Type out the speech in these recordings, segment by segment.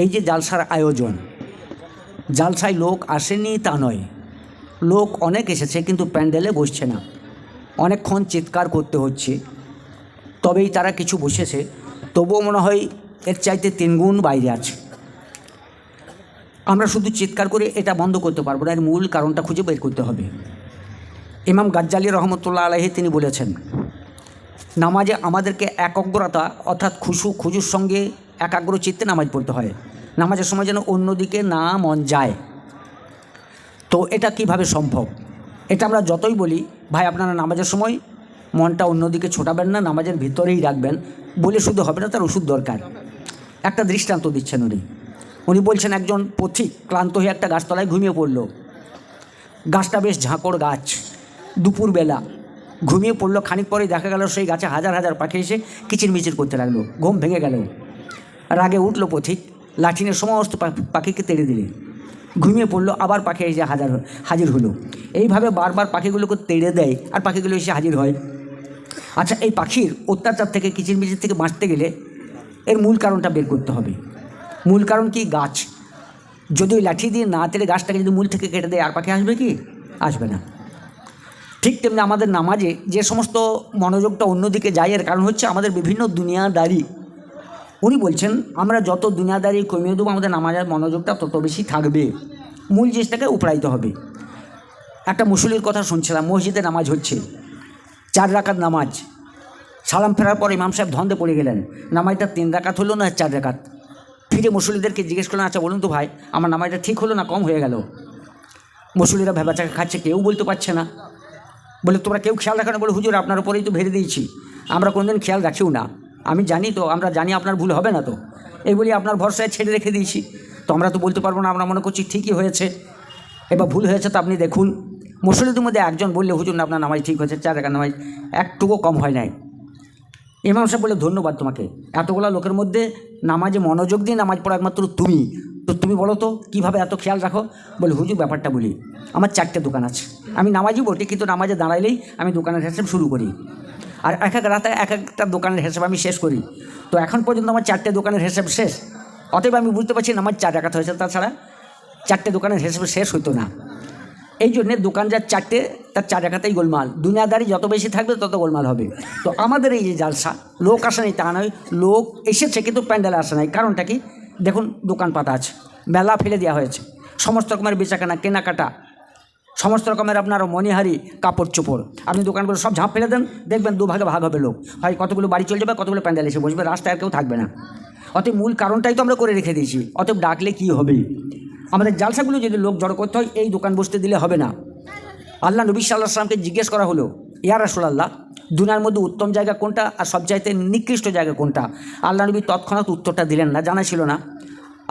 এই যে জালসার আয়োজন, জালসায় লোক আসেনি তা নয়। লোক অনেক এসেছে কিন্তু প্যান্ডেলে বসছে না। অনেকক্ষণ চিৎকার করতে হচ্ছে। তবেই তারা কিছু বসেছে। তবুও মনে হয় এর চাইতে তিনগুণ বাইরে আছে। আমরা শুধু চিৎকার করে এটা বন্ধ করতে পারব না, এর মূল কারণটা খুঁজে বের করতে হবে। ইমাম গাজ্জালি রহমতুল্লাহ আলহী তিনি বলেছেন, নামাজে আমাদেরকে একগ্রতা অর্থাৎ খুশু, খুজুর সঙ্গে একাগ্র চিত্তে নামাজ পড়তে হয়। নামাজের সময় যেন অন্যদিকে না মন যায়। তো এটা কীভাবে সম্ভব? এটা আমরা যতই বলি, ভাই, আপনারা নামাজের সময় মনটা অন্যদিকে ছোটাবেন না, নামাজের ভিতরেই রাখবেন। বলে শুধু হবে না, তার ওষুধ দরকার। একটা দৃষ্টান্ত দিচ্ছেন উনি। উনি বলছেন, একজন পথিক ক্লান্ত হয়ে একটা গাছতলায় ঘুমিয়ে পড়ল। গাছটা বেশ ঝাঁকড় গাছ। দুপুরবেলা ঘুমিয়ে পড়ল। খানিক পরে দেখা গেল, সেই গাছে হাজার হাজার পাখি এসে কিচিরমিচির করতে লাগল। ঘুম ভেঙে গেল। রাগে উঠল পথিক লাঠিনের সমস্ত পাখিকে তেড়ে দিলে। ঘুমিয়ে পড়ল, আবার পাখি এসে হাজার হাজির হলো। এইভাবে বারবার পাখিগুলোকে তেড়ে দেয়, আর পাখিগুলো এসে হাজির হয়। আচ্ছা এই পাখির অত্যাচার থেকে, কিচিরমিচির থেকে বাঁচতে গেলে এর মূল কারণটা বের করতে হবে। মূল কারণ কি? গাছ। যদি ওই লাঠি দিয়ে না তেড়ে গাছটাকে যদি মূল থেকে কেটে দেয়, আর পাখি আসবে কি? আসবে না। ঠিক তেমনি আমাদের নামাজে যে সমস্ত মনোযোগটা অন্যদিকে যায়, এর কারণ হচ্ছে আমাদের বিভিন্ন দুনিয়াদারি উনি বলছেন, আমরা যত দুনিয়াদারি কমিয়ে দেবো, আমাদের নামাজের মনোযোগটা তত বেশি থাকবে। মূল জিনিসটাকে উপরাইত হবে। একটা মুসলির কথা শুনছিলাম, মসজিদে নামাজ হচ্ছে। চার রাকাত নামাজ। সালাম ফেরার পর ইমাম সাহেব ধন্দে পড়ে গেলেন। নামাজটা তিন রাকাত হলো না চার রাকাত? ফিরে মুসলিদেরকে জিজ্ঞেস করলেন আচ্ছা বলুন তো ভাই, আমার নামাজটা ঠিক হলো না, কম হয়ে গেল? মুসলিরা ভেবাচাকা খাচ্ছে, কেউ বলতে পারছে না। বলে, তোমরা কেউ খেয়াল রাখো না। বলে, হুজুর, আপনার উপরেই তো ভেড়ে দিয়েছি। আমরা কোনোদিন খেয়াল রাখিও না। আমি জানি তো, আমরা জানি আপনার ভুল হবে না তো। এই বলি আপনার ভরসায় ছেড়ে রেখে দিয়েছি। তো আমরা তো বলতে পারব না, আমরা মনে করছি ঠিকই হয়েছে। এবার ভুল হয়েছে তো আপনি দেখুন। মুসলিদের মধ্যে একজন বললে, হুজুর, না, আপনার নামাজ ঠিক হয়েছে, চার একা নামাজ একটুকু কম হয় নাই। ইমাম সাহেব বলে ধন্যবাদ তোমাকে। এতগুলো লোকের মধ্যে নামাজে মনোযোগ দিয়ে নামাজ পড়া একমাত্র তুমি। তো তুমি বলো তো, কীভাবে এত খেয়াল রাখো? বলে, হুজুর, ব্যাপারটা বলি। আমার চারটে দোকান আছে। আমি নামাজই বটি, কিন্তু নামাজে দাঁড়াইলেই আমি দোকানের হিসেব শুরু করি। আর এক এক রাতে এক একটা দোকানের হিসেব আমি শেষ করি। তো এখন পর্যন্ত আমার চারটে দোকানের হিসেব শেষ। অতএব আমি বুঝতে পারছি না, আমার চার টাকা হয়েছে, তাছাড়া চারটে দোকানের হিসেব শেষ হতো না। এই জন্যে দোকান যার চারটে, তার চার একাতেই গোলমাল। দুনিয়াদারি যত বেশি থাকবে, তত গোলমাল হবে। তো আমাদের এই যে জালসা, লোক আসে নাই তা নয়, লোক এসেছে কিন্তু প্যান্ডেলে আসে নাই। কারণটা কি? দেখুন দোকান পাতা আছে, মেলা ফেলে দেওয়া হয়েছে। সমস্ত রকমের বেচাকেনা, কেনাকাটা সমস্ত রকমের আপনার মণিহারি কাপড় চোপড়। আপনি দোকানগুলো সব ঝাঁপ ফেলে দেন, দেখবেন দুভাগে ভাগ হবে লোক। হয় কতগুলো বাড়ি চলে যাবে কতগুলো প্যান্ডেল এসে বসবে, রাস্তায় আর কেউ থাকবে না। অতএব মূল কারণটাই তো আমরা করে রেখে দিয়েছি। অতএব ডাকলে কি হবে? আমাদের জালসাগুলো যদি লোক জড়ো করতে হয়, এই দোকান বসতে দিলে হবে না। আল্লাহ নবী সাল্লাহ সাল্লামকে জিজ্ঞেস করা হলো, ইয়া রাসুলাল্লাহ দুনার মধ্যে উত্তম জায়গা কোনটা আর সবচাইতে নিকৃষ্ট জায়গা কোনটা? আল্লাহ নবী তৎক্ষণাৎ উত্তরটা দিলেন না, জানা ছিল না।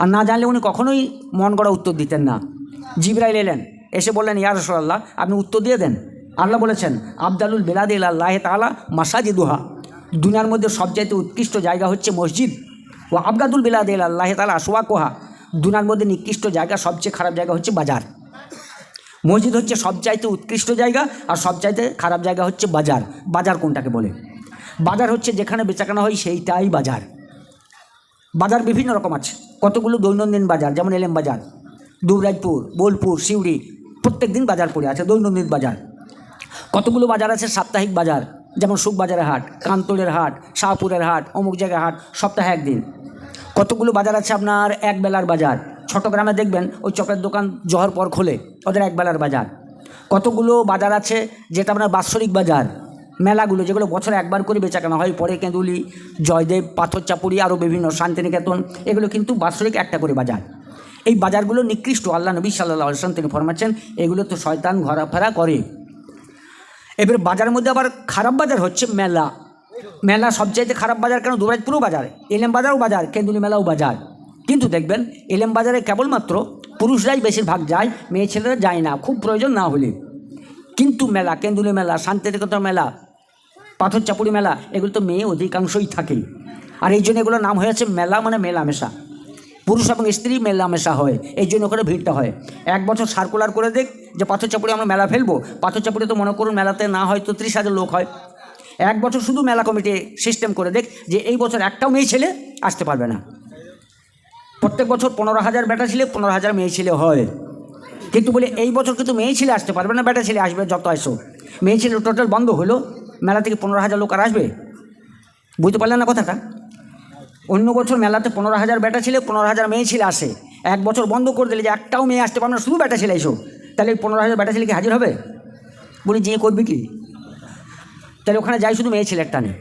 আর না জানলে উনি কখনোই মন গড়া উত্তর দিতেন না। জিবরাইল এলেন এসে বললেন, ইয়া রাসুলাল্লাহ, আপনি উত্তর দিয়ে দেন। আল্লাহ বলেছেন, আবদালুল বেলাদ আল্লাহ তালা মাসাজিদুহা। দুনিয়ার মধ্যে সবচাইতে উৎকৃষ্ট জায়গা হচ্ছে মসজিদ। ও আবগাদুল বেলাদ আল্লাহ তালা আসোয়া কোহা দুনিয়ার মধ্যে নিকৃষ্ট জায়গা, সবচেয়ে খারাপ জায়গা হচ্ছে বাজার। মসজিদ হচ্ছে সবচাইতে উৎকৃষ্ট জায়গা আর সবচাইতে খারাপ জায়গা হচ্ছে বাজার। বাজার কোনটাকে বলে? বাজার হচ্ছে যেখানে বেচাকেনা হয় সেইটাই বাজার। বাজার বিভিন্ন রকম আছে। কতগুলো দৈনন্দিন বাজার, যেমন এলেম বাজার, দুবরাজপুর, বোলপুর, সিউড়ি প্রত্যেক দিন বাজার পড়ে আছে, দৈনন্দিন বাজার। কতগুলো বাজার আছে? সাপ্তাহিক বাজার, যেমন সুখবাজারের হাট, কান্তলের হাট, শাহপুরের হাট, অমুক জায়গায় হাট, সপ্তাহে একদিন। কতগুলো বাজার আছে আপনার? এক বেলার বাজার। ছোট গ্রামে দেখবেন, ওই চপের দোকান জহর পর খোলে, ওদের এক বেলার বাজার। কতগুলো বাজার আছে যেটা আপনার বাৎসরিক বাজার? মেলাগুলো, যেগুলো বছরে একবার করে বেচাকেনা হয়, পরে কেঁদুলি, জয়দেব, পাথর চাপুরি, আরও বিভিন্ন শান্তিনিকেতন, এগুলো কিন্তু বাৎসরিক একটা করে বাজার। এই বাজারগুলো নিকৃষ্ট। আল্লাহ নবী সাল্লাহ আসলাম তিনি ফরমাচ্ছেন এগুলো তো শয়তান ঘোরাফেরা করে। এবার বাজারের মধ্যে আবার খারাপ বাজার হচ্ছে মেলা। মেলা সবচাইতে খারাপ বাজার কেন? দুবরাজপুরও বাজার, এলেম বাজারও বাজার, কেন্দুলি মেলাও বাজার। কিন্তু দেখবেন, এলেম বাজারে কেবলমাত্র পুরুষরাই বেশিরভাগ যায়, মেয়ে ছেলেরা যায় না, খুব প্রয়োজন না হলে। কিন্তু মেলা, কেন্দুলি মেলা, শান্তিনিকেতন মেলা পাথর চাপুরি মেলা, এগুলো তো মেয়ে অধিকাংশই থাকে। আর এই জন্য এগুলোর নাম হয়েছে মেলা মানে মেলামেশা। পুরুষ এবং স্ত্রী মেলামেশা হয়, এই জন্য ওখানে ভিড়টা হয়। এক বছর সার্কুলার করে দেখ যে পাথর চাপুরি আমরা মেলা ফেলব। পাথর চাপুরি তো মনে করুন মেলাতে না হয় তো ত্রিশ হাজার লোক হয়। এক বছর শুধু মেলা কমিটি সিস্টেম করে দেখ যে এই বছর একটাও মেয়ে ছেলে আসতে পারবে না। প্রত্যেক বছর পনেরো হাজার বেটা ছেলে, পনেরো হাজার মেয়ে ছেলে হয়। কিন্তু বলে, এই বছর কিন্তু মেয়ে ছেলে আসতে পারবে না, বেটা ছেলে আসবে যত আসো। মেয়ে ছেলে টোটাল বন্ধ হলো, মেলা থেকে পনেরো হাজার লোক আর আসবে? বুঝতে পারলেন না কথাটা? অন্য বছর মেলাতে পনেরো হাজার বেটা ছেলে, পনেরো হাজার মেয়ে ছেলে আসে। এক বছর বন্ধ করে দিলে যে একটাও মেয়ে আসতে পারবে না, শুধু বেটা ছেলে এসো। তাহলে পনেরো হাজার বেটা ছেলে কি হাজির হবে? বলি, যে করবি কি? তাহলে ওখানে যাই শুধু মেয়ে ছেলের টানে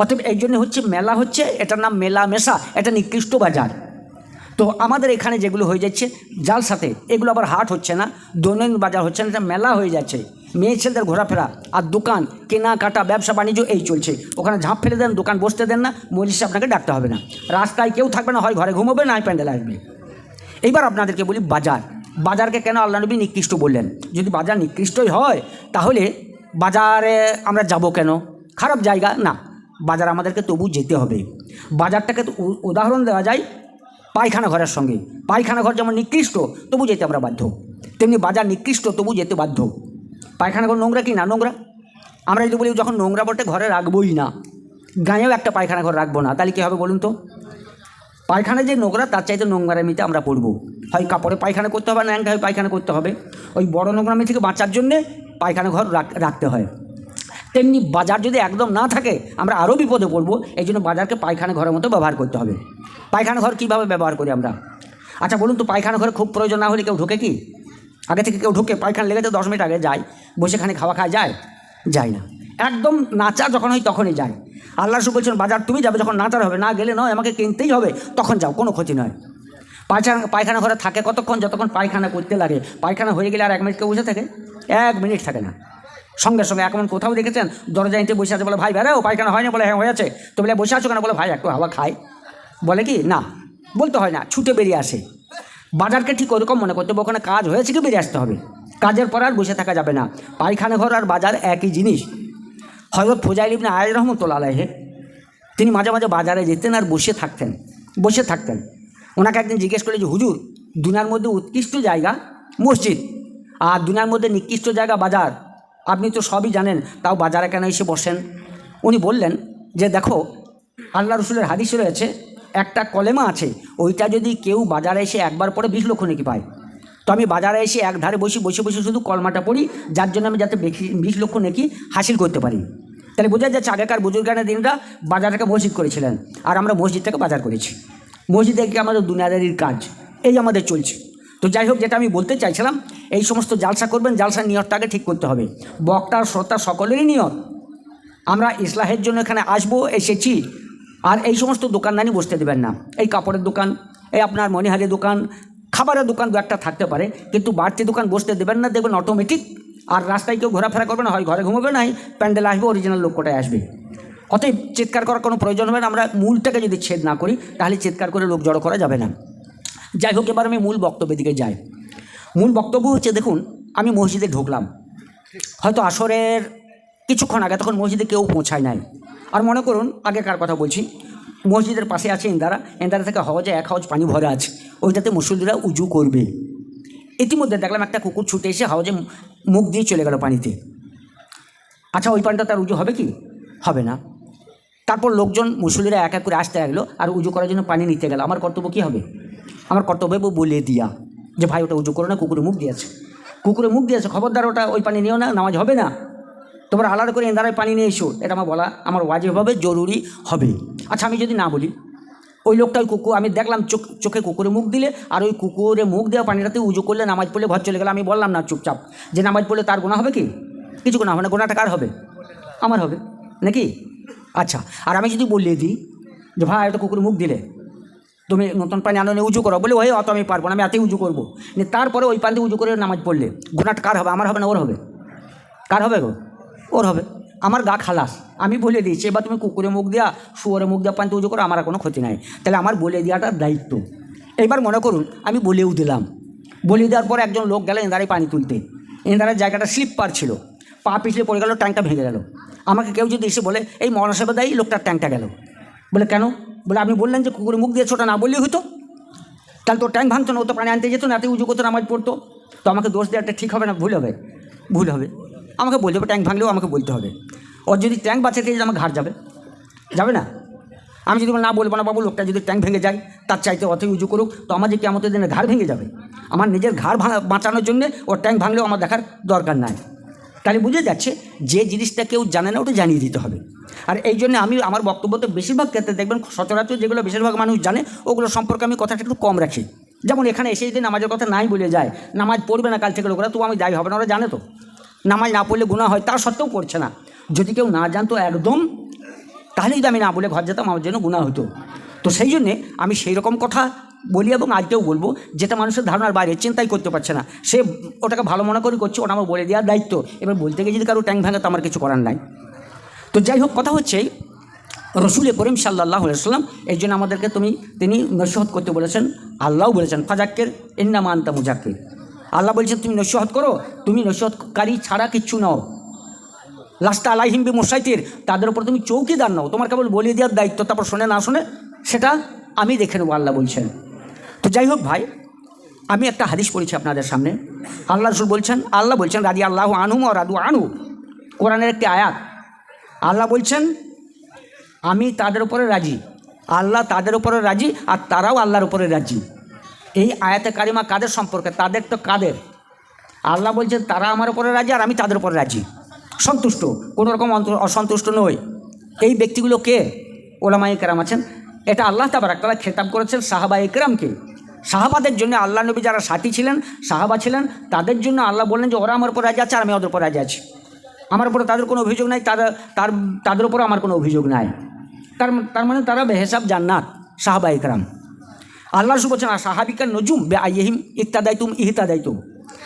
অতএব এই জন্য হচ্ছে মেলা হচ্ছে, এটার নাম মেলা মেশা, এটা নিকৃষ্ট বাজার। তো আমাদের এখানে যেগুলো হয়ে যাচ্ছে, জাল সাথে, এগুলো আবার হাট হচ্ছে না, দৈনন্দিন বাজার হচ্ছে না, এটা মেলা হয়ে যাচ্ছে। মেয়ে ছেলেদের ঘোরাফেরা আর দোকান, কেনাকাটা, ব্যবসা, বাণিজ্য এই চলছে। ওখানে ঝাঁপ ফেলে দেন, দোকান বসতে দেন না মজিষে আপনাকে ডাকতে হবে না। রাস্তায় কেউ থাকবে না, হয় ঘরে ঘুমোবে না প্যান্ডেল আসবে। এইবার আপনাদেরকে বলি বাজার। বাজারকে কেন আল্লাহ নবী নিকৃষ্ট বললেন? যদি বাজার নিকৃষ্টই হয়, তাহলে বাজারে আমরা যাব কেন? খারাপ জায়গা? না। বাজার আমাদেরকে তবু যেতে হবে। বাজারটাকে তো উদাহরণ দেওয়া যায় পায়খানা ঘরের সঙ্গে। পায়খানা ঘর যেমন নিকৃষ্ট, তবু যেতে আমরা বাধ্য। তেমনি বাজার নিকৃষ্ট, তবু যেতে বাধ্য। পায়খানা ঘর নোংরা কি না? নোংরা? আমরা যদি বলি যখন নোংরা বটে, ঘরে রাখবোই না। গাঁয়েও একটা পায়খানা ঘর রাখব না। তাহলে কী হবে বলুন তো? পায়খানা যে নোংরা, তার চাইতে নোংরামিতে আমরা পড়ব। হয় কাপড়ে পায়খানা করতে হবে, না হয় পায়খানা করতে হবে? ওই বড় নোংরামি থেকে বাঁচার জন্যে পায়খানা ঘর রাখ- রাখতে হয়। তেমনি বাজার যদি একদম না থাকে, আমরা আরও বিপদে পড়ব। এই জন্য বাজারকে পায়খানা ঘরের মতো ব্যবহার করতে হবে। পায়খানা ঘর কীভাবে ব্যবহার করি আমরা? আচ্ছা বলুন তো, পায়খানা ঘরে খুব প্রয়োজন না হলে কেউ ঢোকে কি? আগে থেকে কেউ ঢুকে পায়খানা লেগে তো দশ মিনিট আগে যায়, বসে খানে খাওয়া খায় যায় যায় না। একদম নাচা যখন হয় তখনই যায়। আল্লাহ রসুল বলছেন, বাজার তুমি যাবে যখন নাচার হবে, না গেলে নয়, আমাকে কিনতেই হবে, তখন যাও, কোনো ক্ষতি নয়। পায়খানা পায়খানা ঘরে থাকে কতক্ষণ, যতক্ষণ পায়খানা করতে লাগে। পায়খানা হয়ে গেলে আর এক মিনিট কেউ বসে থাকে? এক মিনিট থাকে না। সঙ্গে সঙ্গে এখন কোথাও দেখেছেন, দরজা এঁটে বসে আছে বলে, ভাই, বেড়াও, পায়খানা হয়নি বলে হ্যাঁ হয়েছে তো বলে, বসে আছো কেন? বলে, ভাই, একটু হাওয়া খায় বলে কি? না, বলতে হয় না, ছুটে বেরিয়ে আসে। বাজারকে ঠিক ওরকম মনে করতে হবে, ওখানে কাজ হয়েছে কি বেরিয়ে আসতে হবে? কাজের পর আর বসে থাকা যাবে না। পায়খানা ঘর আর বাজার একই জিনিস। হয়তো ফোজাইল ইবনে আয় রহমতুল্লা আলাহে তিনি মাঝে মাঝে বাজারে যেতেন আর বসে থাকতেন বসে থাকতেন। ওনাকে একদিন জিজ্ঞেস করলে যে, হুজুর, দুনিয়ার মধ্যে উৎকৃষ্ট জায়গা? মসজিদ? আর দুনিয়ার মধ্যে নিকৃষ্ট জায়গা বাজার? আপনি তো সবই জানেন, তাও বাজারে কেন এসে বসেন? উনি বললেন যে, দেখো, আল্লাহ রসুলের হাদিস রয়েছে একটা কলেমা আছে, ওইটা যদি কেউ বাজারে এসে একবার পরে বিশ লক্ষ নাকি পায়। তো আমি বাজারে এসে এক ধারে বসে বসে বসে শুধু কলমাটা পড়ি, যার জন্য আমি যাতে বিশ লক্ষ নাকি হাসিল করতে পারি। তাহলে বোঝা যাচ্ছে আগেকার বুজুর্গানের দিনরা বাজারটাকে মসজিদ করেছিলেন, আর আমরা মসজিদটাকে বাজার করেছি। মসজিদ থেকে আমাদের দুনিয়াদারির কাজ, এই আমাদের চলছে। তো যাই হোক, যেটা আমি বলতে চাইছিলাম, এই সমস্ত জালসা করবেন, জালসার নিয়তটাকে ঠিক করতে হবে। বক্তার, শ্রোতা সকলেরই নিয়ত। আমরা ইসলাহের জন্য এখানে আসব, এসেছি আর এই সমস্ত দোকানদানি বসতে দেবেন না। এই কাপড়ের দোকান, এই আপনার মনিহারের দোকান, খাবারের দোকান দু একটা থাকতে পারে, কিন্তু বাড়তি দোকান বসতে দেবেন না, দেখবেন অটোমেটিক আর রাস্তায় কেউ ঘোরাফেরা করবে না, হয় ঘরে ঘুমোবে নাই প্যান্ডেল আসবে অরিজিনাল লোক আসবে। অতএব চিৎকার করার কোনো প্রয়োজন হবে না, আমরা মূলটাকে যদি ছেদ না করি, তাহলে চিৎকার করে লোক জড়ো করা যাবে না। যাই হোক, এবার আমি মূল বক্তব্যের দিকে যাই। মূল বক্তব্য হচ্ছে, দেখুন, আমি মসজিদে ঢুকলাম। হয়তো আসরের কিছুক্ষণ আগে, তখন মসজিদে কেউ পৌঁছায় নাই। আর মনে করুন আগেকার কথা বলছি? মসজিদের পাশে আছে ইন্দারা। ইন্দারা থেকে হওয়াজে এক হাওয়াজ পানি ভরে আছে ওইটাতে মুসল্লিরা উজু করবে। ইতিমধ্যে দেখলাম একটা কুকুর ছুটে এসে হাওয়াজে মুখ দিয়ে চলে গেল পানিতে। আচ্ছা ওই পানিটা তার উজু হবে কি? হবে না। তারপর লোকজন, মুসল্লিরা এক এক করে আসতে লাগল আর উজু করার জন্য পানি নিতে গেল। আমার কর্তব্য কী হবে? আমার কর্তব্য বলে দিয়া। যে ভাই, ওটা উজু করো না কুকুরে মুখ দিয়েছে। কুকুরে মুখ দিয়েছে, খবরদার ওটা ওই পানি নিও না, নামাজ হবে না। তোমরা আলাদা করে এন্দারায় পানি নিয়ে এসো। এটা আমার বলা, আমার ওয়াজিব হবে জরুরি হবে। আচ্ছা আমি যদি না বলি, ওই লোকটা ওই কুকুর আমি দেখলাম চোখ, চোখে কুকুরে মুখ দিলে, আর ওই কুকুরে মুখ দেওয়া পানিটাতে উজু করলে নামাজ পড়লে ঘর চলে গেলে। আমি বললাম, না, চুপচাপ। যে নামাজ পড়লে তার গোনা হবে কি? কিছু গোনা হবে না। গোনাটা কার হবে? আমার হবে। নাকি? আচ্ছা আর আমি যদি বলিয়ে দিই যে, ভাই একটা কুকুরে মুখ দিলে, তুমি নতুন পানি আনো উজু করো। বলে, ওই, অত আমি পারব না, আমি এতই উজু করব। তারপরে ওই পানি দিয়ে উজু করে নামাজ পড়লে গোনাটা কার হবে? আমার হবে না, ওর হবে। কার হবে গো? ওর হবে। আমার গা খালাস। আমি বলে দিয়েছি, এবার তুমি কুকুরে মুখ দেওয়া শুয়োরে মুখ দেওয়া পানিতে উজু করো, আমার কোনো ক্ষতি নাই। তাহলে আমার বলে দেওয়াটা দায়িত্ব। এবার মনে করুন, আমি বলেও দিলাম। বলে দেওয়ার পর একজন লোক গেল এঁদারে পানি তুলতে। এঁদারের জায়গাটা স্লিপার ছিল। পা পিছলে পড়ে গেল ট্যাঙ্কটা ভেঙে গেল। আমাকে কেউ যদি এসে বলে, এই মহানসেবা দেয় লোকটার ট্যাঙ্কটা গেল। বলে, কেন? বলে আপনি বললেন যে কুকুরে মুখ দিয়েছ ওটা না বললেই হতো তাহলে তো ট্যাঙ্ক ভাঙতো না, ও তো পানি আনতে যেত না এত উজু করতো, নামাজ পড়তো। তো আমাকে দোষ দেওয়াটা ঠিক হবে না, ভুল হবে। ভুল হবে। আমাকে বলতে হবে, ট্যাঙ্ক ভাঙলেও আমাকে বলতে হবে। ওর যদি ট্যাঙ্ক বাঁচাতে যেতে আমার ঘাট যাবে। যাবে না? আমি যদি না, বলব না বাবু, লোকটা যদি ট্যাঙ্ক ভেঙে যায়, তার চাইতে অতই উঁচু করুক, তো আমার যে কেমতের দিনে ঘাড় ভেঙে যাবে। আমার নিজের ঘাড় বাঁচানোর জন্যে ওর ট্যাঙ্ক ভাঙলেও আমার দেখার দরকার নাই। তাহলে বুঝে যাচ্ছে, যে জিনিসটা কেউ জানে না, ওটা জানিয়ে দিতে হবে। আর এই জন্য আমি, আমার বক্তব্যতে বেশিরভাগ ক্ষেত্রে দেখবেন, সচরাচর যেগুলো বেশিরভাগ মানুষ জানে, ওগুলো সম্পর্কে আমি কথাটা একটু কম রাখি। যেমন এখানে এসে যদি নামাজের কথা নাই বলে যায়, নামাজ পড়বে না কাল থেকে লোকরা তো আমি যাই হবে না, ওরা জানে তো। নামাজ না পড়লে গুণা হয় তার সত্ত্বেও পড়ছে না। যদি কেউ না জানতো একদম, তাহলে যদি আমি না বলে ঘর যেতাম, আমার জন্য গুণা হতো। তো সেই জন্যে আমি সেই রকম কথা বলি এবং আজকেও বলব, যেটা মানুষের ধারণার বাইরে, চিন্তাই করতে পারছে না। সে ওটাকে ভালো মনে করে করছে, ওটা আমার বলে দেওয়ার দায়িত্ব। এবার বলতে গিয়ে যদি কারও ট্যাঙ্ক ভাঙে, তো আমার কিছু করার নাই। তো যাই হোক, কথা হচ্ছে, রসুল করিম সাল্লাহ সাল্লাম এই জন্য আমাদেরকে তুমি, তিনি নসিহত করতে বলেছেন, আল্লাহও বলেছেন, ফাজাক্কের এন্না মান্তা মুজাক্কির। আল্লাহ বলছেন তুমি নসিহত করো, তুমি নসিহতকারী ছাড়া কিচ্ছু নাও। লাস্টা আলাইহিম বি মোসাইতির তাদের উপর তুমি চৌকিদার নাও। তোমার কেবল বলিয়ে দেওয়ার দায়িত্ব, তারপর শোনে না শোনে সেটা আমি দেখে নেব, আল্লাহ বলছেন। তো যাই হোক ভাই, আমি একটা হাদিস পড়েছি আপনাদের সামনে। আল্লাহ রসুল বলছেন, আল্লাহ বলছেন রাজি আল্লাহ আনুম ও রাদু আনু কোরআনের একটি আয়াত। আল্লাহ বলছেন, আমি তাদের উপরে রাজি। আল্লাহ তাদের উপরে রাজি আর তারাও আল্লাহর উপরে রাজি। এই আয়াতে কারিমা কাদের সম্পর্কে? তাদের তো কাদের? আল্লাহ বলছেন, তারা আমার উপরে রাজি আর আমি তাদের উপরে রাজি। সন্তুষ্ট কোনো রকম অসন্তুষ্ট নই। এই ব্যক্তিগুলো কে? ওলামা একরাম আছেন। এটা আল্লাহ তাবার তারা খেতাব করেছেন সাহাবা একরামকে সাহাবাদের জন্য আল্লাহ নবী যারা সাথী ছিলেন, সাহাবা ছিলেন, তাদের জন্য আল্লাহ বললেন যে, ওরা আমার উপর রাজি আছে আর আমি ওদের উপর রাজি আছি। আমার উপরে তাদের কোনো অভিযোগ নাই তারা তার তাদের উপর আমার কোনো অভিযোগ নাই। তার তার মানে তারা বেহেসাব জান্নাত সাহাবা একরাম আল্লাহ বলছেন, আর সাহাবিকা নজুম, বে আইহিম ইত্যাদাই তুম ইহতাদাই তুম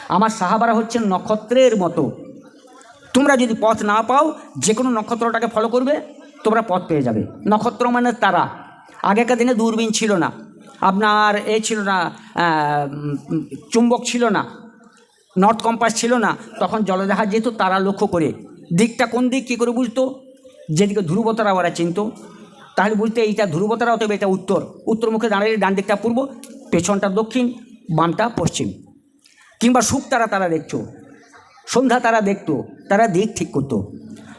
আমার সাহাবারা হচ্ছেন নক্ষত্রের মতো। তোমরা যদি পথ না পাও যে কোনো নক্ষত্রটাকে ফলো করবে, তোমরা পথ পেয়ে যাবে। নক্ষত্র মানে তারা। আগেকার দিনে দূরবীন ছিল না। আপনার এ ছিল না চুম্বক ছিল না। নর্থ কম্পাস ছিল না। তখন জলজাহাজ যেত, তারা লক্ষ্য করে। দিকটা কোন দিক, কী করে বুঝতো? যেদিকে ধ্রুবতারা ওরা চিনতো। তাহলে বুঝতে এইটা ধ্রুবতারা অতএব এটা উত্তর। উত্তর মুখে দাঁড়িয়ে ডান দিকটা পূর্ব, পেছনটা দক্ষিণ, বামটা পশ্চিম। কিংবা সুখ তারা তারা দেখতো, সন্ধ্যা তারা দেখতো, তারা দিক ঠিক করতো।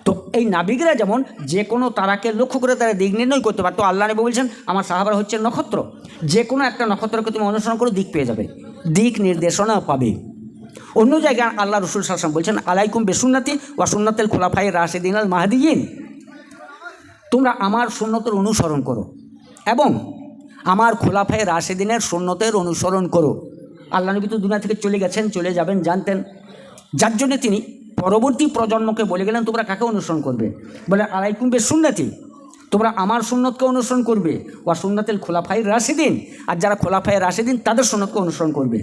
তো এই নাবিকরা যেমন যে কোনো তারাকে লক্ষ্য করে তারা দিক নির্ণয় করতে পারতো। আল্লাহ নবী বলছেন, আমার সাহাবার হচ্ছে নক্ষত্র। যে কোনো একটা নক্ষত্রকে তুমি অনুসরণ করে, দিক পেয়ে যাবে। দিক নির্দেশনা পাবে। অন্য জায়গায় আল্লাহ রসুল সাসম বলছেন, আলাইকুম বেসুন্নাতি ওয়া সুন্নাতেল খোলাফাই রাশেদিন আল মাহাদিন তোমরা আমার সুন্নতের অনুসরণ করো এবং আমার খোলাফায় রাশেদিনের সুন্নতের অনুসরণ করো। আল্লাহ নবী তো দুনিয়া থেকে চলে গেছেন, চলে যাবেন, জানতেন। যার জন্যে তিনি পরবর্তী প্রজন্মকে বলে গেলেন, তোমরা কাকে অনুসরণ করবে? বলে, আলাইকুম বে সুন্নাতি তোমরা আমার সুন্নতকে অনুসরণ করবে। ওয়া সুন্নাতেল খোলাফাই রাশেদিন। আর যারা খোলাফায় রাশেদিন, তাদের সুন্নতকে অনুসরণ করবে।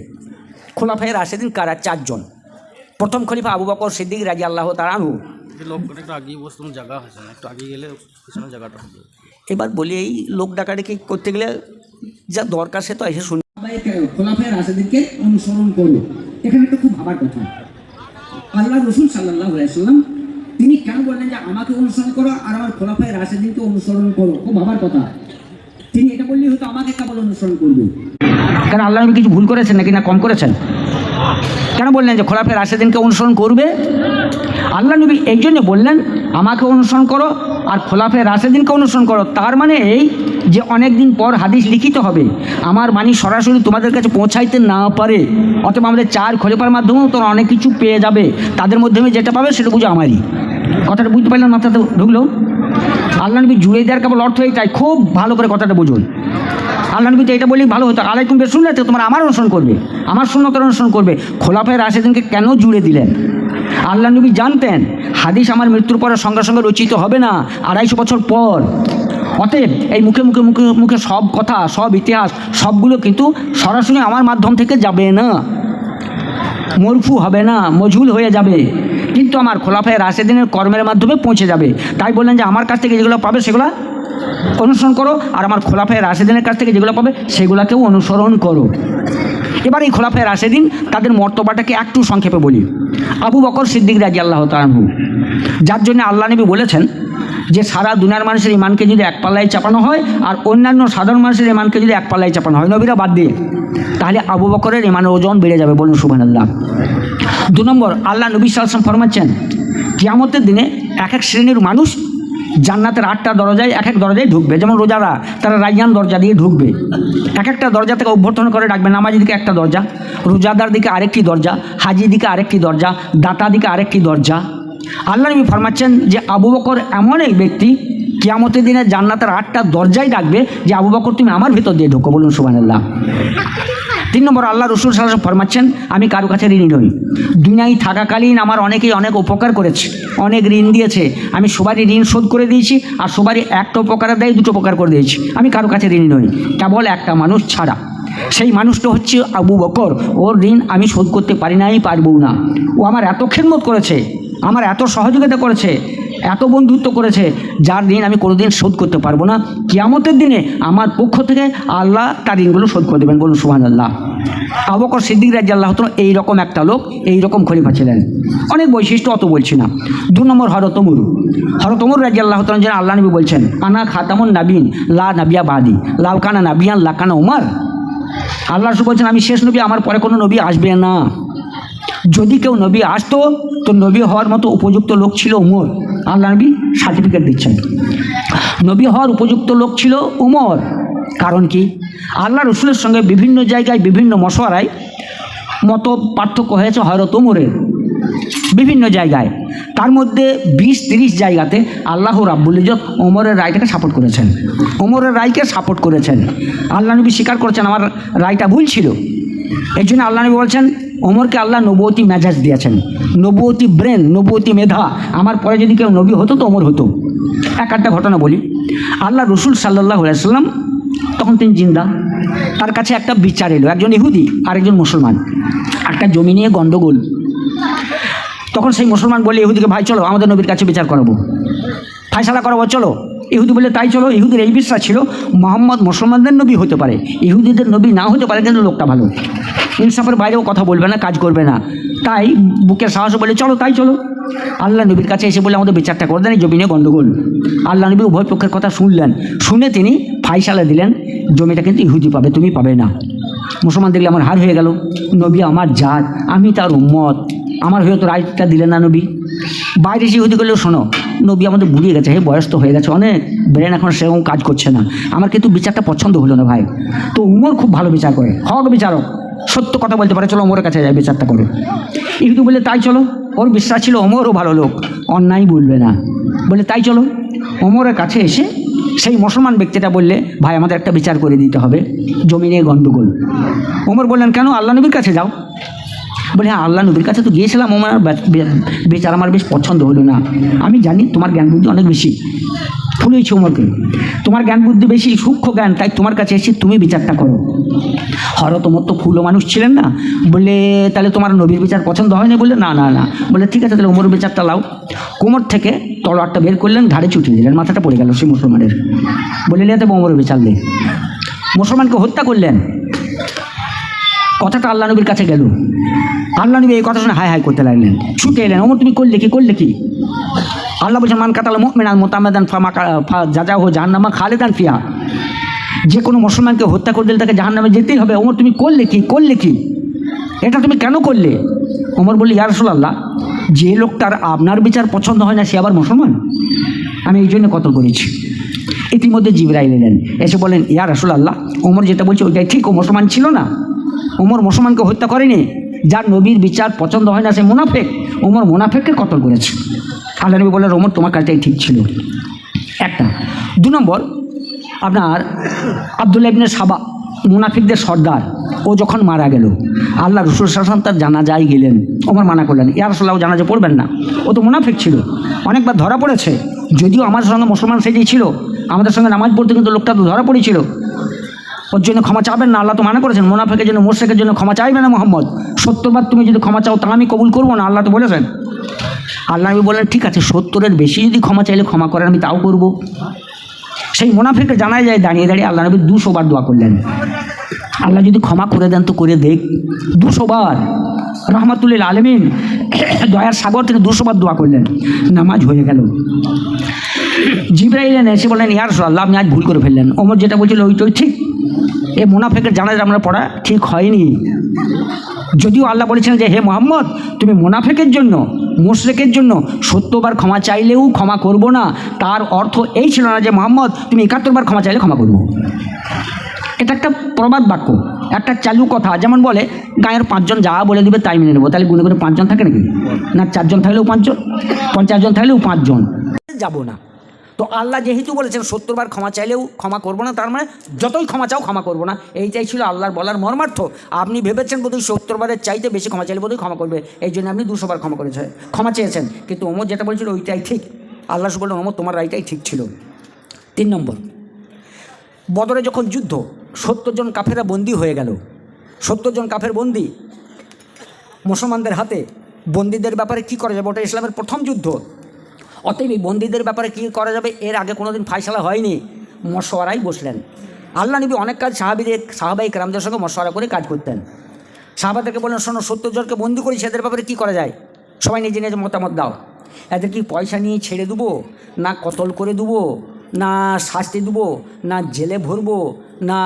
খোলাফায় রাশেদিন কারা? চারজন। প্রথম খলিফা আবু বকর সিদ্দিক রাজি আল্লাহ তারানু যে লোক একটু আগিয়ে বসতে জায়গা একটু আগিয়ে গেলে এবার বলি এই লোক ডাকাডাকি করতে গেলে যা দরকার সে তো এসে শুনে খোলাফায় রাশেদিনকে অনুসরণ করো এখানে একটা খুব ভাবার কথা। আল্লাহ রসুল সাল্লাহ সাল্লাম তিনি কেন বললেন যে আমাকে অনুসরণ করো আর আমার খোলাফায় রাশেদিনকে অনুসরণ করো? খুব ভাবার কথা। তিনি এটা বললেই হয়তো আমাকে কেবল অনুসরণ করবে। কেন আল্লাহ নবী কিছু ভুল করেছেন নাকি না কম করেছেন? কেন বললেন যে খোলাফের রাশেদিনকে অনুসরণ করবে? আল্লাহ নবী এই জন্য বললেন আমাকে অনুসরণ করো আর খোলাফে রাশেদিনকে অনুসরণ করো। তার মানে এই যে অনেক দিন পর হাদিস লিখিত হবে, আমার বাণী সরাসরি তোমাদের কাছে পৌঁছাইতে না পারে, অথবা আমাদের চার খলিফার মাধ্যমেও তোমরা অনেক কিছু পেয়ে যাবে, তাদের মাধ্যমে যেটা পাবে সেটা বুঝো আমারই। কথাটা বুঝতে পারলাম মাথাতে ঢুকলো? আল্লাহ নবী জুড়ে দেওয়ার কেবল অর্থ এইটাই খুব ভালো করে কথাটা বুঝুন। আল্লাহ নবী তো এটা বলেই ভালো হতো। আলাইকুম বে শুনলে তোমার আমার অনুসরণ করবে, আমার শূন্যতার অনুসরণ করবে। খোলাফায় রাশেদিনকে কেন জুড়ে দিলেন? আল্লাহ নবী জানতেন, হাদিস আমার মৃত্যুর পরে সঙ্গে সঙ্গে রচিত হবে না, আড়াইশো বছর পর। অতএব এই মুখে মুখে মুখে মুখে সব কথা, সব ইতিহাস, সবগুলো কিন্তু সরাসরি আমার মাধ্যম থেকে যাবে না। মরফু হবে না, মজহুল হয়ে যাবে। কিন্তু আমার খোলাফায় রাশেদিনের কর্মের মাধ্যমে পৌঁছে যাবে। তাই বললেন যে আমার কাছ থেকে যেগুলো পাবে সেগুলো অনুসরণ করো, আর আমার খোলাফায় রাশেদিনের কাছ থেকে যেগুলো পাবে, সেগুলোকেও অনুসরণ করো। এবার এই খোলাফায় রাশেদিন তাদের মর্তবাটাকে একটু সংক্ষেপে বলি। আবু বকর সিদ্দিক রাজি আল্লাহ তালানহু যার জন্য আল্লাহ নবী বলেছেন যে সারা দুনিয়ার মানুষের ইমানকে যদি এক পাল্লায় চাপানো হয়, আর অন্যান্য সাধারণ মানুষের ইমানকে যদি এক পাল্লায় চাপানো হয়, নবীরা বাদ দিয়ে, তাহলে আবু বকরের ইমানের ওজন বেড়ে যাবে বলুন সুবান আল্লাহ দু নম্বর, আল্লাহ নবী সালাম ফরমাচ্ছেন কিয়ামতের দিনে এক এক শ্রেণির মানুষ জান্নাতের আটটা দরজায় এক এক দরজায় ঢুকবে। যেমন রোজারা, তারা রাইয়ান দরজা দিয়ে ঢুকবে। এক একটা দরজা থেকে অভ্যর্থনা করে ডাকবে নামাজি দিকে একটা দরজা, রোজাদার দিকে আরেকটি দরজা হাজি দিকে আরেকটি দরজা, দাতা দিকে আরেকটি দরজা। আল্লাহ নবী ফরমাচ্ছেন যে আবু বকর এমন এক ব্যক্তি, কিয়ামতের দিনে জান্নাতের আটটা দরজায় ডাকবে যে, আবু বকর, তুমি আমার ভিতর দিয়ে ঢুকো। বলুন সুবহানাল্লাহ। তিন নম্বর আল্লাহ রসুল সাল্লাম ফরমাচ্ছেন, আমি কারও কাছে ঋণী নই। দুনিয়ায় থাকাকালীন আমার অনেকেই অনেক উপকার করেছে, অনেক ঋণ দিয়েছে। আমি সবারই ঋণ শোধ করে দিয়েছি আর সবারই একটা উপকারের দেয় দুটো উপকার করে দিয়েছি। আমি কারও কাছে ঋণী নই। কেবল একটা মানুষ ছাড়া। সেই মানুষটা হচ্ছে আবু বকর। ওর ঋণ আমি শোধ করতে পারি নাই পারব না। ও আমার এত খেদমত করেছে, আমার এত সহযোগিতা করেছে এত বন্ধুত্ব করেছে, যার ঋণ আমি কোনোদিন শোধ করতে পারব না। কিয়ামতের দিনে আমার পক্ষ থেকে আল্লাহ তার ঋণগুলো শোধ করে দেবেন। বলুন সুহান আল্লাহ আবকর সিদ্দিক রাজি আল্লাহ এই রকম একটা লোক এই রকম খলিফা ছিলেন। অনেক বৈশিষ্ট্য অত বলছি না। দু নম্বর হরতমুর হরতমুর রাজি আল্লাহ যেন আল্লাহ নবী বলছেন, আনা খাতামুন নাবিন লা নাবিয়া বাদি, লাউ কানা নাবিয়ান, লা কানা উমার। আল্লাহ বলছেন, আমি শেষ নবী, আমার পরে কোনো নবী আসবে না। যদি কেউ নবী আসতো, তো নবী হওয়ার মতো উপযুক্ত লোক ছিল উমর। আল্লাহ নবী সার্টিফিকেট দিচ্ছেন। নবী হওয়ার উপযুক্ত লোক ছিল উমর। কারণ কি? আল্লাহ রসুলের সঙ্গে বিভিন্ন জায়গায় বিভিন্ন মশওয়ারায় মত পার্থক্য হয়েছে হয়রত উমরের। বিভিন্ন জায়গায়। তার মধ্যে বিশ তিরিশ জায়গাতে আল্লাহ রাব্বুল ইজত ওমরের রায়টাকে সাপোর্ট করেছেন। ওমরের রায়কে সাপোর্ট করেছেন। আল্লাহ নবী স্বীকার করেছেন, আমার রায়টা ভুল ছিল। এই জন্য আল্লাহ নবী বলছেন ওমরকে আল্লাহ নবতী মেজাজ দিয়েছেন। নবতী ব্রেন নবতী মেধা। আমার পরে যদি কেউ নবী হতো তো ওমর হতো। এক একটা ঘটনা বলি। আল্লাহ রসুল সাল্লাহ সাল্লাম তখন তিনি জিন্দা। তার কাছে একটা বিচার এলো, একজন ইহুদি, আরেকজন মুসলমান। একটা জমি নিয়ে গণ্ডগোল তখন সেই মুসলমান বলে ইহুদিকে, ভাই, চলো, আমাদের নবীর কাছে বিচার করাবো। ফায়সালা করাবো, চলো। ইহুদি বলে তাই চলো, ইহুদির এই বিশ্বাস ছিল, মোহাম্মদ মুসলমানদের নবী হতে পারে, ইহুদিদের নবী না হতে পারে কিন্তু লোকটা ভালো। ইনসাফের বাইরেও কথা বলবে না, কাজ করবে না। তাই বুকের সাহস বলে, চলো, তাই চলো। আল্লাহ নবীর কাছে এসে বলে, আমাদের বিচারটা করে দেন জমি নিয়ে গণ্ডগোল আল্লাহ নবী উভয় পক্ষের কথা শুনলেন। শুনে তিনি ফাইসালা দিলেন, জমিটা কিন্তু ইহুদি পাবে, তুমি পাবে না। মুসলমান দেখলে আমার হার হয়ে গেল, নবী আমার জাত, আমি তার উম্মত, আমার হয়ে তো রায়টা দিলেন না নবী। বাইরে এসে ইহুদি করলেও শোনো নবী আমাদের বুড়িয়ে গেছে, হে বয়স তো হয়ে গেছে, অনেক ব্রেন এখন সেরকম কাজ করছে না। আমার কিন্তু বিচারটা পছন্দ হলো না ভাই। তো উমর খুব ভালো বিচার করে, হক বিচারক, সত্য কথা বলতে পারে, চলো ওমরের কাছে যায় বিচারটা করে। ইহুদি বলে তাই চলো। ওর বিশ্বাস ছিল ওমরও ভালো লোক, অন্যায় বলবে না। বলে তাই চলো। ওমরের কাছে এসে সেই মুসলমান ব্যক্তিটা বললে, ভাই, আমাদের একটা বিচার করে দিতে হবে, জমি নিয়ে গণ্ডগোল ওমর বললেন, কেন? আল্লাহ নবীর কাছে যাও। বলে হ্যাঁ আল্লাহ নবীর কাছে তো গিয়েছিলাম, আমার বিচার আমার বেশ পছন্দ হলো না। আমি জানি তোমার জ্ঞান বুদ্ধি অনেক বেশি। ফুলেছি ওমরকে তোমার জ্ঞান বুদ্ধি বেশি, সূক্ষ্ম জ্ঞান, তাই তোমার কাছে এসে তুমি বিচারটা করো। হর তোমার তো ফুলো মানুষ ছিলেন না। বলে, তাহলে তোমার নবীর বিচার পছন্দ হয়নি? বললে না না না। বলে, ঠিক আছে, তাহলে ওমর বিচারটা লাও। কোমর থেকে তলোয়ারটা বের করলেন, ঘাড়ে চুটিয়ে দিলেন, মাথাটা পড়ে গেল সেই মুসলমানের। বলে নিয়ে তবে ওমরের বিচার নেই মুসলমানকে হত্যা করলেন। কথাটা আল্লাহ নবীর কাছে গেল। আল্লাহ নবী এই কথা শুনে হাই হাই করতে লাগলেন। ছুটে এলেন, ওমর, তুমি করলে কি? করলে কি? আল্লাহ বলছেন, মান কাতাল মুমিনান মোতামেদান ফামা যা যা হো জাহান্নামা খালেদান ফিয়া যে কোনো মুসলমানকে হত্যা করে দিলে তাকে জাহান্নামে যেতেই হবে। ওমর, তুমি করলে কি? করলে কি? এটা তুমি কেন করলে? ওমর বললি, ইয়া আল্লাহ যে লোকটার আপনার বিচার পছন্দ হয় না, সে আবার মুসলমান? আমি এই জন্য কতল করেছি। ইতিমধ্যে জিবরাইল এলেন। এসে বলেন, ইয়া আল্লাহ ওমর যেটা বলছে, ওইটাই ঠিক। ও মুসলমান ছিল না। ওমর মুসলমানকে হত্যা করেনি, যার নবীর বিচার পছন্দ হয় না, সে মুনাফেক। ওমর মুনাফেককে কতল করেছে? আল্লাহ নবী বললেন, ওমর, তোমার কাজটাই ঠিক ছিল। একটা। দু নম্বর, আপনার আবদুল্লাহ ইবনে সাবা, মুনাফিকদের সর্দার, ও যখন মারা গেল, আল্লাহ রসুল শাসন তার জানাজায় গেলেন। ওমর মানা করলেন, ইয়া রসুল্লাহ জানাজা পড়বেন না। ও তো মুনাফিক ছিল, অনেকবার ধরা পড়েছে। যদিও আমার সঙ্গে মুসলমান সেজেই ছিল, আমাদের সঙ্গে নামাজ পড়তে কিন্তু লোকটা তো ধরা পড়েছিল। ওর জন্য ক্ষমা চাবেন না, আল্লাহ তো মানা করেছেন, মোনাফেকের জন্য মোর্শেকের জন্য ক্ষমা চাইবে না মোহাম্মদ। সত্তরবার তুমি যদি ক্ষমা চাও, তা আমি কবুল করব না, আল্লাহ তো বলেছেন। আল্লাহ আমি বললেন ঠিক আছে, সত্তরের বেশি যদি ক্ষমা চাইলে ক্ষমা করেন আমি তাও করব। সেই মোনাফেকে জানাই যায়, দাঁড়িয়ে দাঁড়িয়ে আল্লাহ নবী দুশোবার দোয়া করলেন। আল্লাহ যদি ক্ষমা করে দেন তো করে দেখ। দুশো বার। রহমতুল্লিল আলমিন দয়ার সাগর থেকে দুশো বার দোয়া করলেন। নামাজ হয়ে গেল। জিব্রাইলেন এসে বললেন ইয়ার আল্লাহ আপনি আজ ভুল করে ফেললেন। ওমর যেটা বলছিল ওইটাই ঠিক। এ মুনাফেকের জানাজা আমরা পড়া ঠিক হয়নি। যদিও আল্লাহ বলেছেন যে, হে মোহাম্মদ, তুমি মোনাফেকের জন্য, মোশরেকের জন্য সত্তরবার ক্ষমা চাইলেও ক্ষমা করব না। তার অর্থ এই ছিল না যে, মোহাম্মদ, তুমি একাত্তরবার ক্ষমা চাইলে ক্ষমা করব। এটা একটা প্রবাদ বাক্য। একটা চালু কথা, যেমন বলে, গায়ের পাঁচজন যা বলে দিবে তাই মেনে নেব। তাহলে গুনে গুনে পাঁচজন থাকে নাকি? না, চারজন থাকলেও পাঁচজন পঞ্চাশ জন থাকলেও পাঁচজন। যাব না। তো আল্লাহ যেহেতু বলেছেন সত্তরবার ক্ষমা চাইলেও ক্ষমা করব না, তার মানে যতই ক্ষমা চাও ক্ষমা করব না। এইটাই ছিল আল্লাহর বলার মর্মার্থ। আপনি ভেবেছেন বোধহয় সত্তরবারের চাইতে বেশি ক্ষমা চাইলে বোধহয় ক্ষমা করবে। এই জন্য আপনি দুশোবার ক্ষমা করেছেন, ক্ষমা চেয়েছেন। কিন্তু ওমর যেটা বলছিল, ওইটাই ঠিক। আল্লাহ বললেন ওমর তোমার রাইটাই ঠিক ছিল। তিন নম্বর, বদরে যখন যুদ্ধ সত্তর জন কাফেরা বন্দি হয়ে গেল। সত্তর জন কাফের বন্দি। মুসলমানদের হাতে বন্দীদের ব্যাপারে কি করা যাবে? ওটা ইসলামের প্রথম যুদ্ধ। অতএব এই বন্দীদের ব্যাপারে কী করা যাবে? এর আগে কোনো দিন ফাইসলা হয়নি। মশওয়ারাই বসলেন। আল্লাহ নবী অনেক কাজ সাহাবিদের সাহাবাই কেরামদের সঙ্গে মশওয়ারা করে কাজ করতেন। সাহাবাদেরকে বললেন, শোনো সত্তর জনকে বন্দি করি, সেদের ব্যাপারে কী করা যায়? সবাই নিজে নিজে মতামত দাও। এদের কি পয়সা নিয়ে ছেড়ে দেবো? না কতল করে দেবো? না শাস্তি দেবো, না জেলে ভরবো, না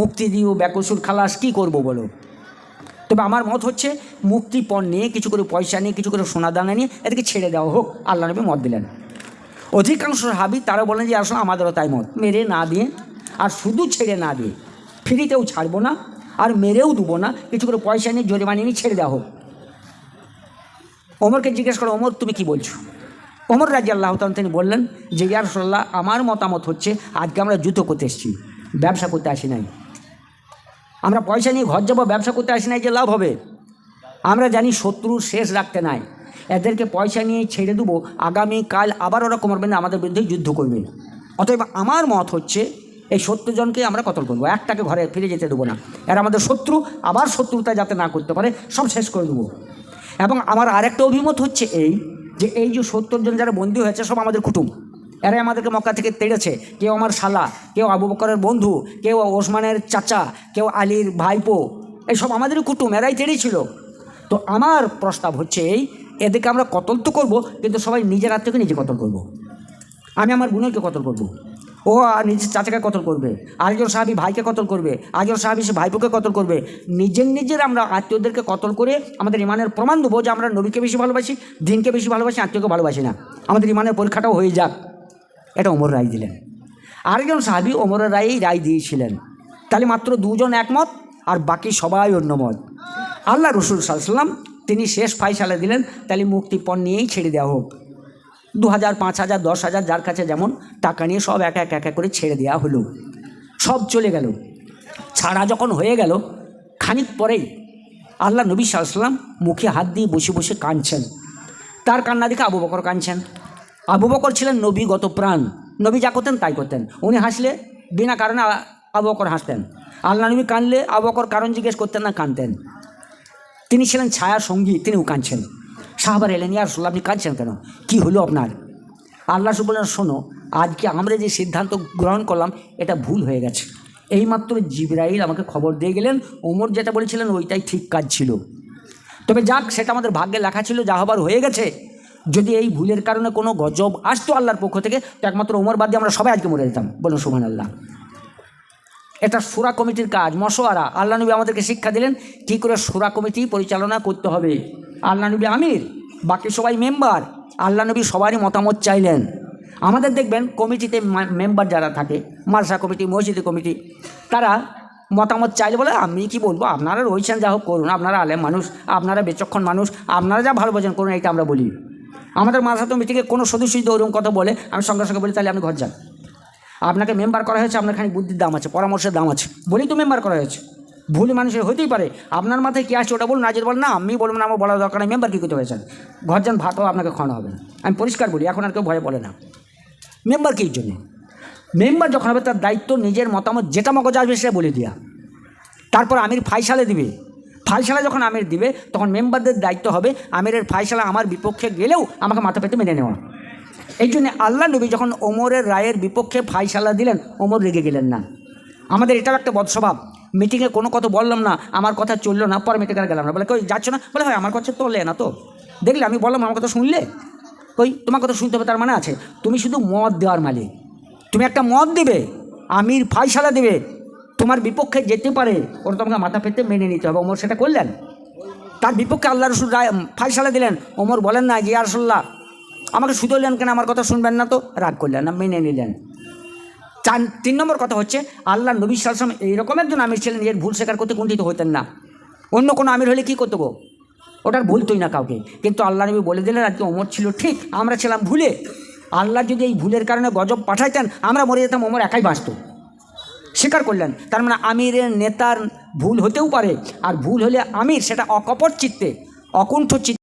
মুক্তি দিও ব্যাকসুর খালাস, কী করব বলো? তবে আমার মত হচ্ছে মুক্তিপণ নিয়ে, কিছু করে পয়সা নিয়ে, কিছু করে সোনা দানা নিয়ে এদেরকে ছেড়ে দেওয়া হোক, আল্লাহ নবী মত দিলেন। অধিকাংশ হাবি তারা বলেন যে, আসলে আমাদেরও তাই মত, মেরে না দিয়ে, আর শুধু ছেড়ে না দিয়ে, ফ্রিতেও ছাড়বো না, আর মেরেও দেবো না, কিছু করে পয়সা নিয়ে, জরিমানি নিয়ে ছেড়ে দেওয়া হোক। ওমরকে জিজ্ঞেস করো, ওমর, তুমি কি বলছো? ওমর রাজি আল্লাহ তিনি বললেন যে ইয়ারসোল্লাহ আমার মতামত হচ্ছে, আজকে আমরা জুতো করতে এসেছি, ব্যবসা করতে আসি নাই। আমরা পয়সা নিয়ে ঘর যাব, ব্যবসা করতে আসি নাই যে লাভ হবে। আমরা জানি শত্রুর শেষ রাখতে নাই। এদেরকে পয়সা নিয়ে ছেড়ে দেবো আগামীকাল আবার ওরা কমারবে না আমাদের বিরুদ্ধে যুদ্ধ করবে। অতএব আমার মত হচ্ছে, এই সত্তর জনকে আমরা কতল করব? একটাকে ঘরে ফিরে যেতে দেবো না। এরা আমাদের শত্রু, আবার শত্রুতা যাতে না করতে পারে, সব শেষ করে দেবো। এবং আমার আরেকটা অভিমত হচ্ছে এই যে এই যে সত্তর জন যারা বন্দী হয়েছে, সব আমাদের কুটুম। এরাই আমাদেরকে মক্কা থেকে তেড়েছে। কেউ আমার শালা, কেউ আবু বকরের বন্ধু, কেউ ওসমানের চাচা, কেউ আলীর ভাইপো এইসব আমাদেরই কুটুম, এরাই তেড়েছিল। তো আমার প্রস্তাব হচ্ছে এই, এদেরকে আমরা কতল তো করব, কিন্তু সবাই নিজের থেকে নিজে কতল করব। আমি আমার বোনকে কতল করব। ও, আর নিজের চাচাকে কতল করবে? আরেকজন সাহাবি ভাইকে কতল করবে? আরেকজন সাহাবি সে ভাইপোকে কতল করবে? নিজের নিজের আমরা আত্মীয়দেরকে কতল করে আমাদের ইমানের প্রমাণ দেবো যে আমরা নবীকে বেশি ভালোবাসি, দিনকে বেশি ভালোবাসি, আত্মীয়কে ভালোবাসি না। আমাদের ইমানের পরীক্ষাটাও হয়ে যাক। এটা ওমর রায় দিলেন। আরেকজন সাহাবি ওমরের রায়ই রায় দিয়েছিলেন। তাহলে মাত্র দুজন একমত আর বাকি সবাই অন্য মত। আল্লাহ রসুল সাল্লাম তিনি শেষ ফাইসালা দিলেন, তাহলে মুক্তিপণ নিয়েই ছেড়ে দেওয়া হোক। দু হাজার পাঁচ হাজার দশ হাজার যার কাছে যেমন টাকা নিয়ে সব এক এক এক করে ছেড়ে দেওয়া হলো। সব চলে গেল। ছাড়া যখন হয়ে গেল, খানিক পরেই আল্লাহ নবী সাল্লাম মুখে হাত দিয়ে বসে বসে কাঁদছেন। তার কান্না দেখে আবু বকর কাঁদছেন। আবু বকর ছিলেন নবীগত প্রাণ। নবী যা করতেন তাই করতেন। উনি হাসলে বিনা কারণে আবু বকর হাসতেন। আল্লাহ নবী কানলে আবু বকর কারণ জিজ্ঞেস করতেন না, কাঁদতেন। তিনি ছিলেন ছায়া সঙ্গী, তিনিও কাঁদছেন। সাহাবার এলেন ইয়ার রসুল্লাহ আপনি কাঁদছেন কেন? কি হলো আপনার? আল্লাহ রসুল শোনো, আজকে আমরা যে সিদ্ধান্ত গ্রহণ করলাম, এটা ভুল হয়ে গেছে। এইমাত্র জিবরাইল আমাকে খবর দিয়ে গেলেন, ওমর যেটা বলেছিলেন, ওইটাই ঠিক কাজ ছিল। তবে যাক, সেটা আমাদের ভাগ্যে লেখা ছিল, যা হবার হয়ে গেছে। যদি এই ভুলের কারণে কোনো গজব আসতো আল্লাহর পক্ষ থেকে, তো একমাত্র ওমর বাদ দিয়ে আমরা সবাই আজকে মরে যেতাম। বলুন সুমান আল্লাহ এটা সুরা কমিটির কাজ, মশোয়ারা। আল্লাহ নবী আমাদেরকে শিক্ষা দিলেন, কী করে সুরা কমিটি পরিচালনা করতে হবে। আল্লাহ নবী আমির, বাকি সবাই মেম্বার। আল্লাহ নবী সবারই মতামত চাইলেন। আমাদের দেখবেন কমিটিতে মেম্বার যারা থাকে মালসা কমিটি মসজিদ কমিটি, তারা মতামত চাইলে বলে, আমি কি বলব? আপনারা রয়েছেন, যা হোক করুন। আপনারা আলেম মানুষ, আপনারা বেচক্ষণ মানুষ, আপনারা যা ভালো বোঝেন করুন এইটা আমরা বলি। আমাদের মালসা কমিটিকে কোনো সদস্য যদি ওরকম কথা বলে, আমি সঙ্গে সঙ্গে বলি, তাহলে আপনি ঘর যান। আপনাকে মেম্বার করা হয়েছে, আপনার খানিক বুদ্ধির দাম আছে, পরামর্শের দাম আছে। বলেই তো মেম্বার করা হয়েছে। ভুল মানুষের হতেই পারে। আপনার মাথায় কী আসছে ওটা বলুন যদি বলেন না, আমি বলব না, আমার বলার দরকার নেই মেম্বার কী করতে ঘর যান ভাতও আপনাকে খাওয়ানো হবে না। আমি পরিষ্কার বলি, এখন আর কেউ ভয়ে বলে না। মেম্বার কী জন্যে? মেম্বার যখন হবে, তার দায়িত্ব, নিজের মতামত, যেটা মগজ আসবে সেটা বলে দেওয়া তারপর আমির ফাইসালে দিবে। ফাইসালা যখন আমির দিবে, তখন মেম্বারদের দায়িত্ব হবে, আমিরের ফাইসালা আমার বিপক্ষে গেলেও আমাকে মাথা পেতে মেনে নেওয়া। এই জন্য আল্লাহ নবী যখন ওমরের রায়ের বিপক্ষে ফাইসালা দিলেন, ওমর রেগে গেলেন না। আমাদের এটাও একটা বদস্বভাব। মিটিংয়ে কোনো কথা বললাম না, আমার কথা চলল না, পরে মিটিংয়ে গেলাম না। বলে, কই, যাচ্ছ না? বলে, হয়, আমার কথা তোলে না তো। দেখলে আমি বললাম, আমার কথা শুনলে? কই, তোমার কথা শুনতে হবে, তার মানে আছে, তুমি শুধু মদ দেওয়ার মালিক। তুমি একটা মদ দেবে, আমির ফাইসালা দেবে, তোমার বিপক্ষে যেতে পারে, ওরা তোমাকে মাথা পেতে মেনে নিতে হবে। ওমর সেটা করলেন। তার বিপক্ষে আল্লাহ রসুল ফাইসালা দিলেন। ওমর বলেন না যে আরসল্লাহ, আমাকে শুধলেন কেন? আমার কথা শুনবেন না তো? রাগ করলেন না, মেনে নিলেন। চার, তিন নম্বর কথা হচ্ছে, আল্লাহ নবী সালাম এইরকম একজন আমির ছিলেন এর ভুল স্বীকার করতে কুণ্ঠিত হতেন না। অন্য কোনো আমির হলে কী করতে গো? ওটার ভুলতই না কাউকে। কিন্তু আল্লাহ নবী বলে দিলেন, আজকে ওমর ছিল ঠিক, আমরা ছিলাম ভুলে। আল্লাহ যদি এই ভুলের কারণে গজব পাঠাইতেন, আমরা মরে যেতাম, ওমর একাই বাঁচত। স্বীকার করলেন। তার মানে আমিরের নেতার ভুল হতেও পারে, আর ভুল হলে আমির সেটা অকপট চিত্তে, অকুণ্ঠ চিত্তে